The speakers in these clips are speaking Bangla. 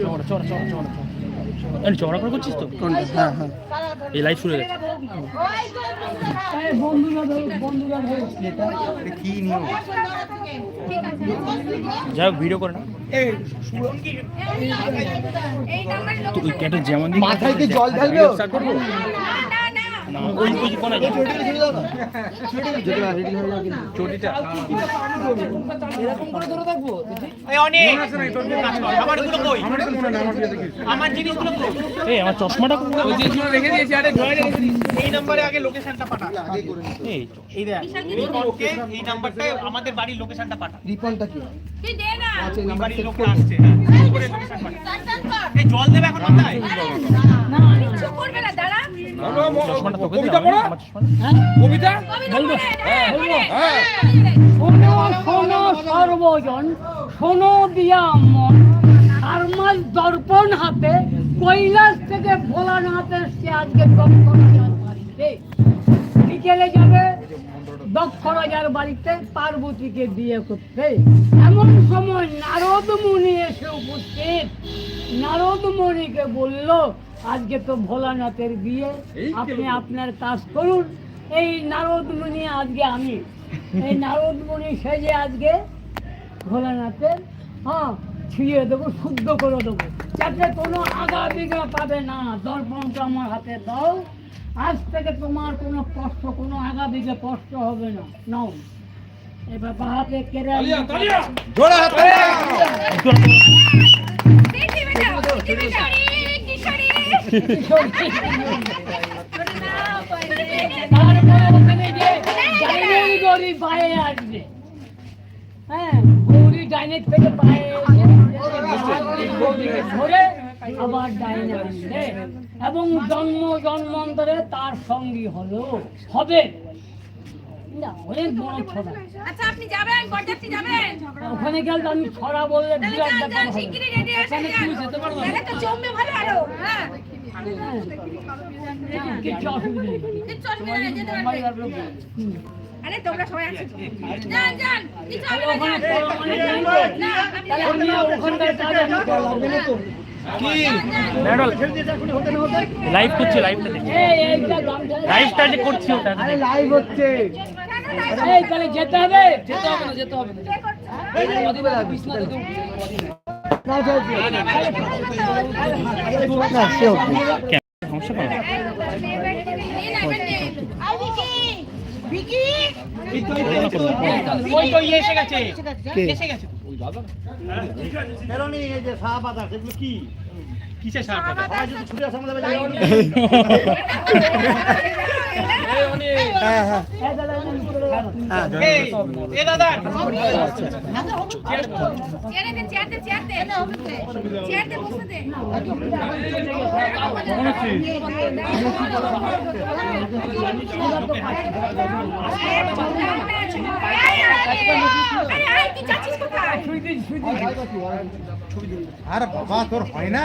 চড়া চড়া চড়া চড়া। এই চড়া করে করছিস তো? হ্যাঁ হ্যাঁ। এই লাইভ শুরু হয়ে গেছে। কি যাই হোক ভিডিও করে না। তো ওই ক্যাটে যেমন মাথায় কি জল ঢালবে? না, হয়ে কিন্তু। চটিটা এই আমার চশমাটা কোথায়? এই এই আমাদের বাড়ির লোকেশনটা পাঠা রিপনটা কি আচ্ছা নাম্বার হ্যাঁ পাঠা এই জল দেবে এখন মাথায় চশমাটা তোকে দিই, আমার চশমাটা। শোনো শোনো সর্বজন শোনো দিয়া মন। আর দর্পণ হাতে কৈলাস থেকে ভোলান হাতে সে আজকে বিকেলে যাবে দক্ষ রাজার বাড়িতে পার্বতীকে বিয়ে করতে। এমন সময় নারদ মুনি এসে উপস্থিত। নারদ মুনিকে বলল আজকে তো ভোলানাথের বিয়ে। আপনি আপনার কাজ করুন। এই নারদ মুনি আজকে আমি। এই নারদ মুনি সেজে আজকে ভোলানাথের হ্যাঁ ছুঁয়ে দেবো শুদ্ধ করে দেবো। যাতে কোনো আগা বিঘা পাবে না। দর্পণটা আমার হাতে দাও। আজ থেকে তোমার কোনো কষ্ট কোনো আগা বিঘে কষ্ট হবে না। নাও। এবার বাহাতে কেড়ে তারপরে ওখানে যে ডাইনের গড়ি পায়ে আসবে হ্যাঁ গৌরী ডাইনের থেকে পায়ে ধরে আবার ডাইনে আসবে এবং জন্ম জন্মান্তরে তার সঙ্গী হলো হবে। অনেক বড় ছড়া আচ্ছা আপনি যাবেন বরযাত্রী যাবেন ওখানে গেলে আমি ছড়া বললে বিরাট ব্যাপার হবে শিগগিরই রেডি এসে তাহলে তো জমবে ভালো আরও। হ্যাঁ। আরে তোমরা সবাই আছো যান যান কিছু লাইভ করছি লাইভটা দেখি এই, এইটা লাইভটা যে করছি ওটা। আরে লাইভ হচ্ছে। এই, তাহলে যেতে হবে। যেতে হবে না যেতে হবে না। কে? কিসের সার হ্যাঁ হ্যাঁ আর বাবা তোর হয় না?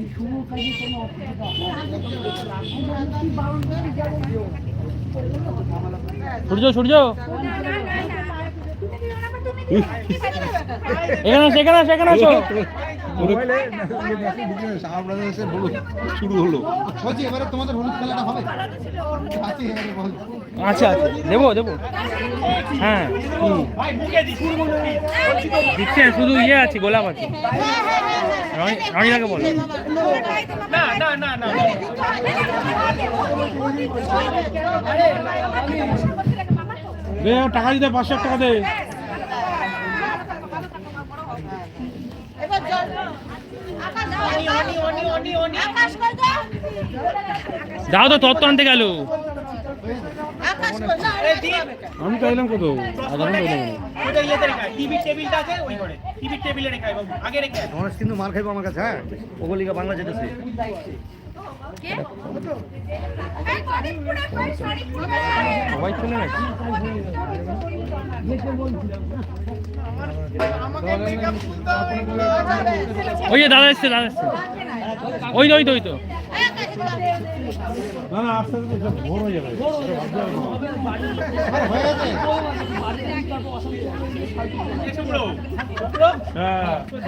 এই শুভ কাজে কোনো অসুবিধা। সূর্য সূর্য এখানে সেখানে সেখানে আসো। শুরু হলো। এবারে তোমাদের হলুদ খেলাটা হবে? আছে এবারে বল। আচ্ছা আচ্ছা দেবো দেবো। হ্যাঁ দিচ্ছে শুধু ইয়ে আছে গোলাপ আছে। রনিদাকে বলো। না না না না। টাকা দিতে পাঁচশো টাকা দে অনি অনি অনি অনি আকাশ কই গো দাও তো তত্ত্ব আনতে গেল আকাশ আমি চাইলাম কত আধা ঘণ্টা হলো। ওটা ইয়েতে রেখে টিভি টেবিলটা আছে ওই ঘরে তো তত্ত্ব আনতে আয় আমি চাইলাম আয়। গণেশ কিন্তু মার খাইবো আমার কাছে হ্যাঁ? ওগলিকা বাংলা যেতেছে। সবাই চলে ওই যে দাদা এসছে দাদা এসছে। ওই তো ওই তো ওই তো। হয়ে। না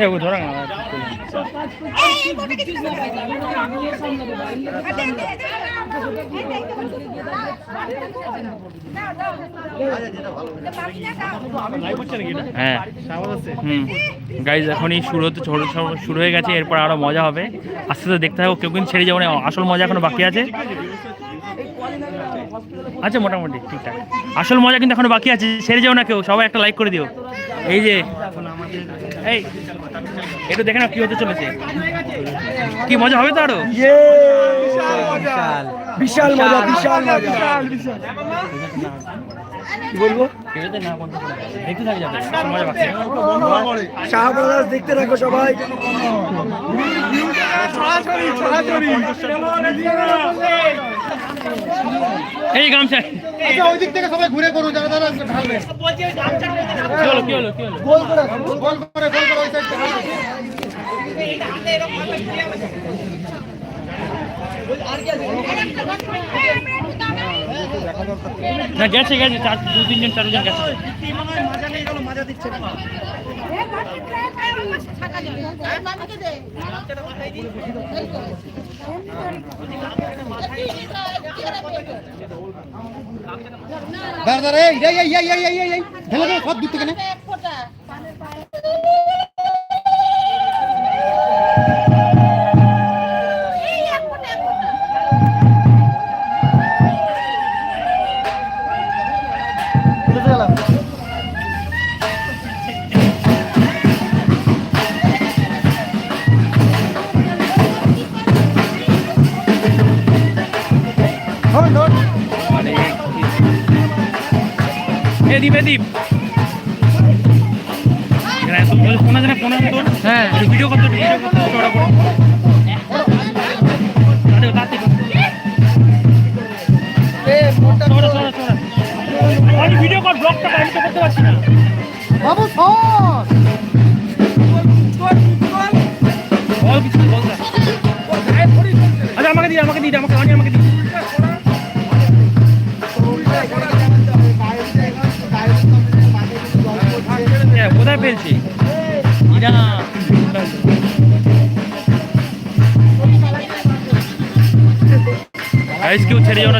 এই মোটা কিছু না আদে আদে হ্যাঁ গাইজ এখনই শুরু হতে শুরু হয়ে গেছে, এরপর আরও মজা হবে। আস্তে আস্তে দেখতে থাকো, কেউ কিন্তু ছেড়ে যাব না আসল মজা এখনও বাকি আছে? আচ্ছা মোটামুটি ঠিকঠাক। আসল মজা কিন্তু এখনও বাকি আছে সেরে যাও না কেউ সবাই একটা লাইক করে দিও। এই যে এই একটু দেখে না কি হতে চলেছে। কি মজা হবে তো আরও? বিশাল মজা। বিশাল মজা কি বলব। দেখতে থাকি সবাই এই গামছা আচ্ছা ওই দিক থেকে সবাই ঘুরে করুন যারা যারা ঢালবে বলছি ওই গামছাটা রেখে দাও। কি হলো কি হলো গোল করে গোল করে গোল করে ওই সাইড থেকে এইটা হাতে এরকম মাথায় দিয়ে আমাকে। না গেছে গেছে চার দু তিনজন চারজন গেছে ঢেলে দে সব দূর থেকে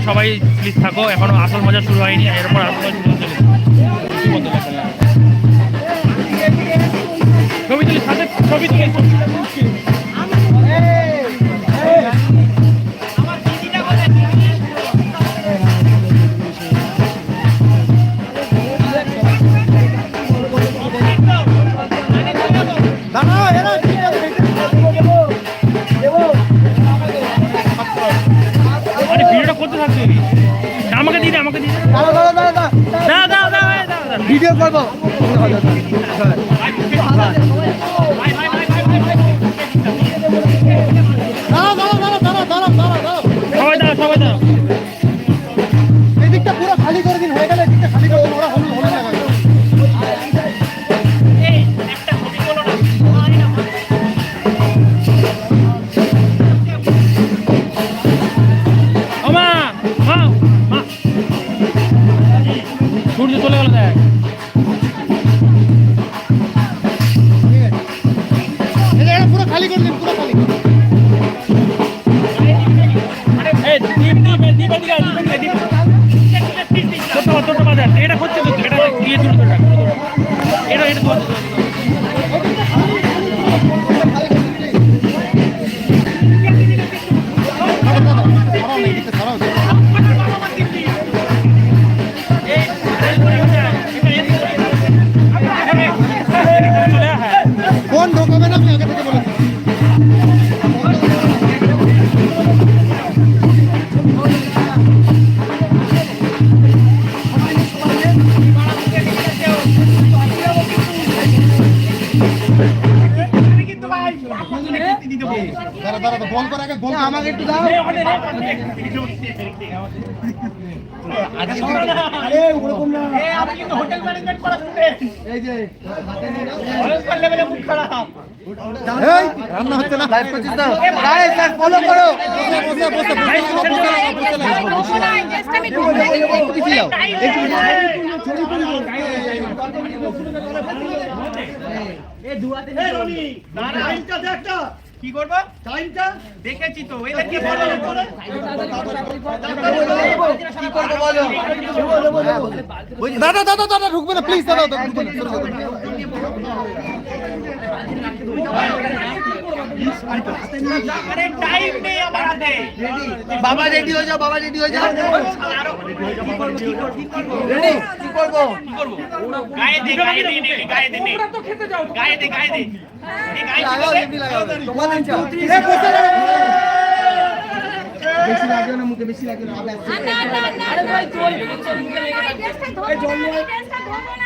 সবাই প্লিজ থাকো এখনও আসল মজা শুরু হয়নি এরপর আসল মজা শুরু দাঁড়া দাঁড়া বল করে আগে বল আমাকে একটু দাও আরে ওরকম না এ, আমি কিন্তু হোটেল ম্যানেজমেন্ট করা student। এই যে ভয়ঙ্কর level এ মুখ খারাপ। এই রান্না হচ্ছে না লাইভ করছিস না গাইস স্যার ফলো করো বসে বসে এ, রনি, টাইমটা দেখ না। কি করব? টাইমটা দেখেছি তো এদেরকে কি বলো। কি করব বলো? দাদা দাদা দাদা ঢুকবে না প্লিজ দাদা দাদা, বাবা রেডি হয়ে যাও বাবা রেডি হয়ে যাও। রেডি? কি করব? গায়ে দে গায়ে দে গায়ে দে গায়ে দে গায়ে দে। লাগাও রেডি লাগাও তোমার বেশি লাগে না মুখে বেশি লাগে না। আবে জল জল এ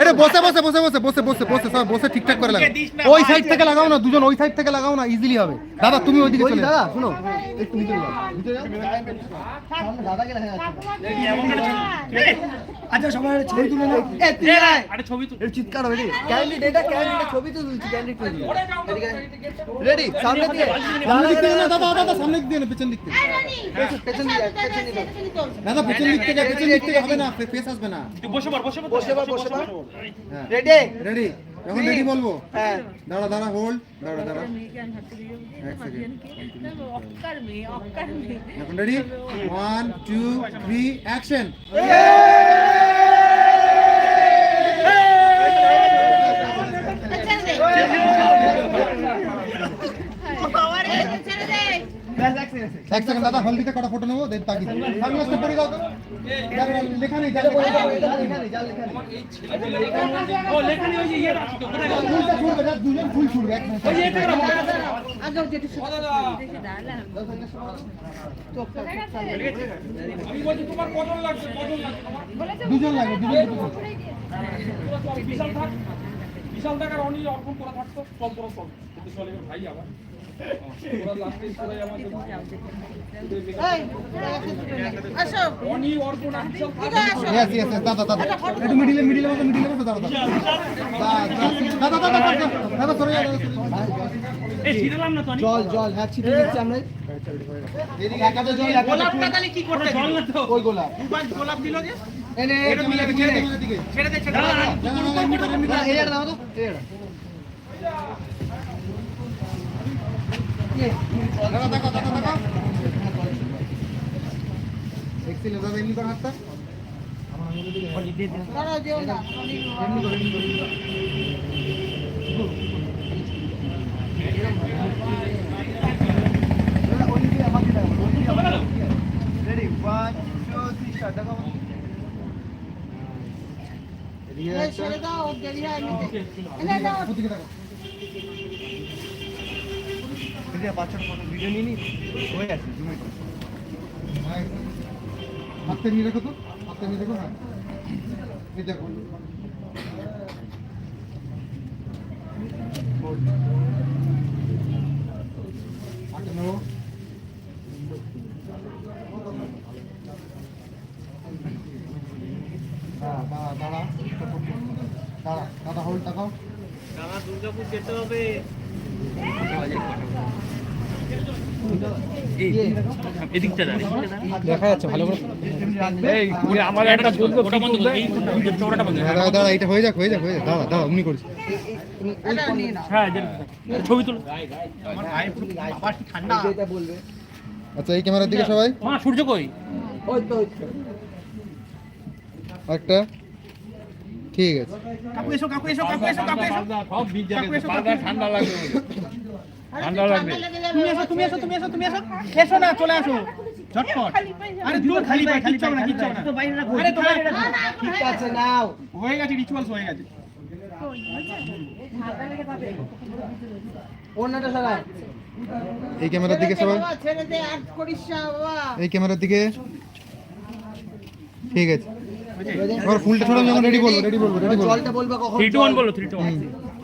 আরে বসে বসে বসে বসে বসে বসে বসে সব বসে ঠিকঠাক করে লাগাও। ওই সাইড থেকে লাগাও না দুজন ওই সাইড থেকে লাগাও না ইজিলি হবে। দাদা তুমি ওইদিকে চলে দাদা শুনো একটু নিচে যাও নিচে যাও। সামনে দাদাকে দেখা যাচ্ছে। আচ্ছা সবাই ছবি তুলে নাও। এ তুই আয় আরে ছবি তো এর চিৎকার হবে রে। ক্যান্ডিডেট এটা ক্যান্ডিডেট ছবি তো তুলছি ক্যান্ডিডেট করে রেডি সামনে দিয়ে। সামনে থেকে না দাদা দাদা সামনে দিয়ে না পেছন দিক থেকে পেছন দিক পেছন দিক দাদা পেছন দিক থেকে পেছন দিক থেকে হবে না ফেস আসবে না। তুই বসে পড় বসে পড় বসে পড় বসে পড়। রেডি রেডি এখন রেডি বলব? হ্যাঁ। দাঁড়া দাঁড়া হোল্ড দাঁড়া দাঁড়া। এক সেকেন্ড এখন ready one two three action এক সেকেন্ড দাদা হলদিতে কটা ফটো নেব? দেন তাকি সামনে আসতে পড়ে যাও তো লেখা নেই যা লেখা নেই। লেখা নেই যা লেখা নেই। ও লেখানি ওই যে ইয়ে আছে তো কোথায় গেল? ফুলটা ছুড়বে না দুজন ফুল ছুড়বে এক ওই যে এটা রাখো। আমি বলছি তোমার কজন লাগছে কজন লাগছে দুজন লাগবে দুজন। বিশাল থাক বিশাল থাক অনিল অর্পণ করা থাকতো? চল তোরা চলে। ভাই আবার। জল জল হ্যাঁ ছিটে দিচ্ছি আমরা ওই গোলাপ গোলাপ দিল যে ছেড়ে দে ছেড়ে দে ready one two three start দেখো ওদিকে দেখো এদিকে বাচ্চার ফটো ভিডিও নিয়ে নি, হয়ে আছে, জুমে হাতে নিয়ে রেখো তো হাতে নিয়ে রেখো হ্যাঁ। এই দেখো। হাতে নেব দাঁড়া দাঁড়া দাদা হোল্ড দেখাও দুর্গাপুর যেতে হবে। এদিকটা দেখা যাচ্ছে ভালো করে। আমার একটা ওটা বন্ধ এই চৌড়াটা বন্ধ। দাঁড়া দাঁড়া এটা হয়ে যাক হয়ে যাক হয়ে যাক। দাঁড়া দাঁড়া উনি করছি। হ্যাঁ ছবি তুলো। আবার ঠান্ডা আচ্ছা এই ক্যামেরার দিকে সবাই। মা সূর্য কই? একটা ঠিক আছে। কাকু এসো কাকু এসো কাকু এসো কাকু এসো এসো ঠান্ডা লাগবে। ঠান্ডা তুমি এসো তুমি এসো তুমি এসো তুমি এসো। এসো না চলে আসো। ঝটপট। আরে দূর খালি পায় খালি চাও না কিচ্ছু না। তো বাইরে রাখো আরে তোমার ঠিক আছে নাও। হয়ে গেছে রিচুয়ালস হয়ে গেছে। ওনাটা সারা এই ক্যামেরার দিকে সবাই ছেড়ে দে আর করিস বাবা। এই ক্যামেরার দিকে। ঠিক আছে। এবার ফুলটা ছড়াম যখন রেডি বলব রেডি বলব রেডি বলব জলটা বলবা কখন? 3 টু 1 বলো 3 টু 1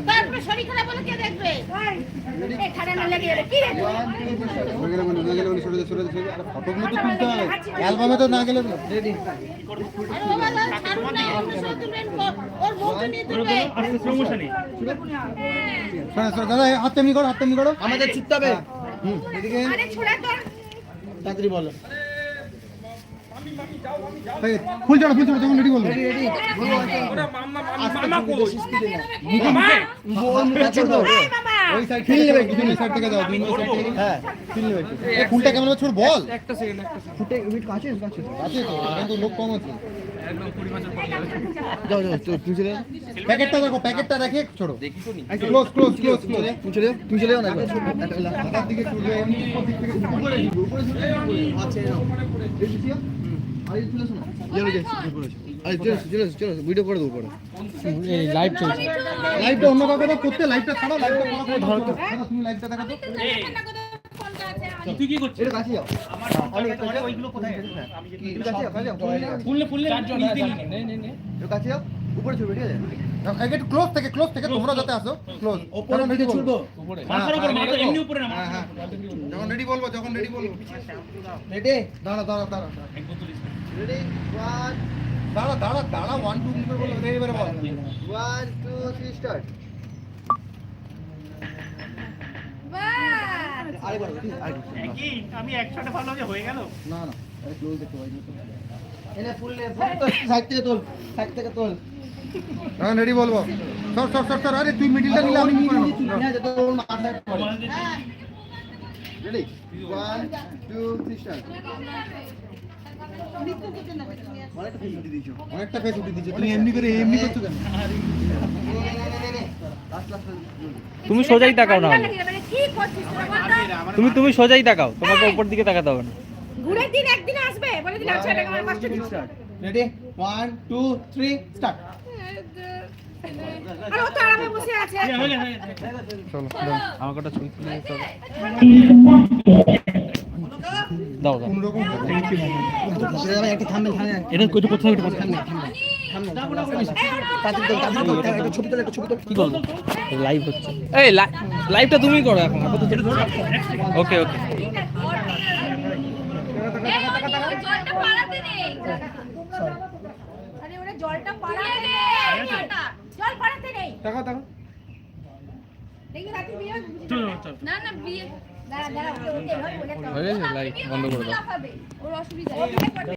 হ্যাঁ হয়ে অ্যালবামে তো না গেলে রেডি। দাদা হাত তেমনি করো হাত তেমনি করো। আমাদের ছুটতে হবে। হুম এদিকে তোর। তাড়াতাড়ি বলো। ফুল চড়ো ফুল চড়ো যখন রেডি বলব হ্যাঁ ফুলটা কেমন ছোট বল আছে লোক কম আছে চলে প্যাকেটটা দেখো প্যাকেটটা রেখে ছোড়ো ক্লোজ ক্লোজ ক্লোজ ক্লোজ তুই চলে চলে যাও না হাতার দিকে এমনি উপরে উপরে দিবে উপরে অন্য কাউকে করতে লাইটটা ছাড়ো লাইটটা বড় করে ধরো তো। দাদা, তুমি লাইটটা দেখা তো। ঠান্ডা করে ফোনটা আছে আমার তুই কি করছিস? এটা কাছে যাও। ওইগুলো কোথায় গেছে কাছে যাও কাছে যাও ফুললে ফুললে এটা কাছে যাও উপরে ছবি ঠিক আছে? একটু ক্লোজ থেকে ক্লোজ থেকে তোমরা যাতে আসো ক্লোজ ওপরে রেডি ছুটবো। মাথার উপর মাথা এমনি উপরে না হ্যাঁ হ্যাঁ। যখন রেডি বলব যখন রেডি বলব। রেডি দাঁড়া দাঁড়া দাঁড়া রেডি ওয়ান দাঁড়া দাঁড়া দাঁড়া ওয়ান টু করে বলো রেডি এবারে বল। ওয়ান টু থ্রি স্টার্ট আমি ভালো যে হয়ে গেল? না না ক্লোজ দেখতে পাই এনে ফুল নে ফুল তো সাইড থেকে তোল সাইড থেকে তোল। যখন রেডি বলব। সর সর সর সর আরে তুই মিডিলটা নিলে আমি যত মাথায় পড়ে ready one two three start অনেকটা দিয়েছ ফেস উঠে দিচ্ছে তুমি এমনি করে এমনি করছ কেন? তুমি সোজাই তাকাও না তো? তুমি তুমি সোজাই তাকাও তোমাকে উপর দিকে তাকাতে হবে না। ঘুরে দিন একদিন আসবে বলে দিন আচ্ছা এটা আমার কষ্ট দিচ্ছে ready one two three start আর ও তো আরামে বসে আছে। চলো আমাকে একটা ছবি তুলে দিতে হবে দাও দাও। এটা কইতে কোথাও এটা তাড়াতাড়ি তোল তাড়াতাড়ি তোল একটা ছবি তোল একটা ছবি তোল কি করব লাইভ হচ্ছে। এই লাইভটা তুমি করো এখন ওকে ওকে জলটা পাড়াতে নেই জলটা জল পাড়াতে দেখি রাতে বিয়ে হবে। না না বিয়ে হয়ে গেছে? লাইক বন্ধ করে দাও। ওর অসুবিধা